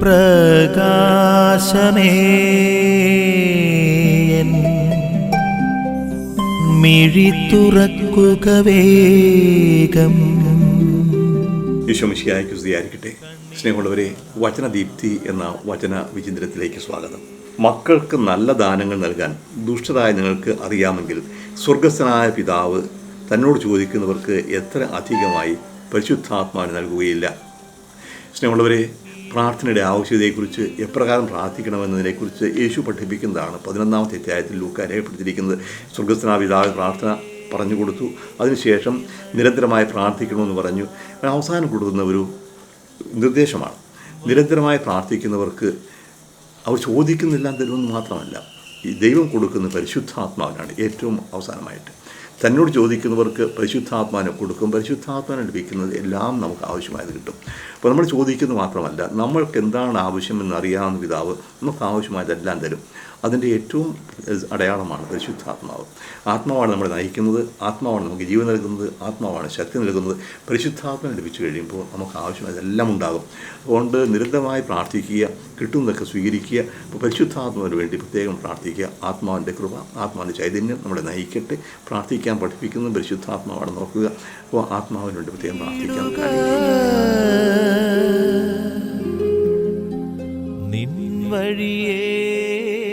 പ്രകാശമേ. മിഴി തുറക്കുക വേഗം. ഈശോമിശിയായ്ക്ക് സ്തുതിയായിരിക്കട്ടെ. സ്നേഹമുള്ളവരെ വചനദീപ്തി എന്ന വചന വിചിന്തനത്തിലേക്ക് സ്വാഗതം. മക്കൾക്ക് നല്ല ദാനങ്ങൾ നൽകാൻ ദുഷ്ടരായ നിങ്ങൾക്ക് അറിയാമെങ്കിൽ സ്വർഗസ്ഥനായ പിതാവ് തന്നോട് ചോദിക്കുന്നവർക്ക് എത്ര അധികമായി പരിശുദ്ധാത്മാവിന് നൽകുകയില്ല. സ്നേഹമുള്ളവരെ പ്രാർത്ഥനയുടെ ആവശ്യതയെക്കുറിച്ച് എപ്രകാരം പ്രാർത്ഥിക്കണമെന്നതിനെക്കുറിച്ച് യേശു പഠിപ്പിക്കുന്നതാണ് പതിനൊന്നാമത്തെ അധ്യായത്തിൽ ലൂക്ക രേഖപ്പെടുത്തിയിരിക്കുന്നത്. സ്വർഗസ്ഥനായ പിതാവ് പ്രാർത്ഥന പറഞ്ഞു കൊടുത്തു. അതിനുശേഷം നിരന്തരമായി പ്രാർത്ഥിക്കണമെന്ന് പറഞ്ഞു. അവസാനം കൊടുക്കുന്ന ഒരു നിർദ്ദേശമാണ്. നിരന്തരമായി പ്രാർത്ഥിക്കുന്നവർക്ക് അവർ ചോദിക്കുന്നില്ല തരുമെന്ന് മാത്രമല്ല. ഈ ദൈവം കൊടുക്കുന്ന പരിശുദ്ധാത്മാവിനാണ് ഏറ്റവും അവസാനമായിട്ട്. തന്നോട് ചോദിക്കുന്നവർക്ക് പരിശുദ്ധാത്മാവിനെ കൊടുക്കും. പരിശുദ്ധാത്മാവിനെ ലഭിക്കുന്നത് എല്ലാം നമുക്ക് ആവശ്യമായത് കിട്ടും. അപ്പോൾ നമ്മൾ ചോദിക്കുന്നത് മാത്രമല്ല നമ്മൾക്ക് എന്താണ് ആവശ്യമെന്ന് അറിയാവുന്ന പിതാവ് നമുക്ക് ആവശ്യമായതെല്ലാം തരും. അതിന്റെ ഏറ്റവും അടയാളമാണ് പരിശുദ്ധാത്മാവ്. ആത്മാവാണ് നമ്മളെ നയിക്കുന്നത് ആത്മാവാണ് നമുക്ക് ജീവൻ നൽകുന്നത് ആത്മാവാണ് ശക്തി നൽകുന്നത്. പരിശുദ്ധാത്മ ലഭിച്ചു കഴിയുമ്പോൾ നമുക്ക് ആവശ്യമായതെല്ലാം ഉണ്ടാകും. അതുകൊണ്ട് നിരന്തരമായി പ്രാർത്ഥിക്കുക കിട്ടുന്നതൊക്കെ സ്വീകരിക്കുക. അപ്പോൾ പരിശുദ്ധാത്മാവിന് വേണ്ടി പ്രത്യേകം പ്രാർത്ഥിക്കുക. ആത്മാവിന്റെ കൃപ ആത്മാവിന്റെ ചൈതന്യം നമ്മളെ നയിക്കട്ടെ. പ്രാർത്ഥിക്കാൻ പഠിപ്പിക്കുന്ന പരിശുദ്ധാത്മാവാണ് നോക്കുക. അപ്പോൾ ആത്മാവിന് വേണ്ടി പ്രത്യേകം പ്രാർത്ഥിക്കാൻ വഴിയേ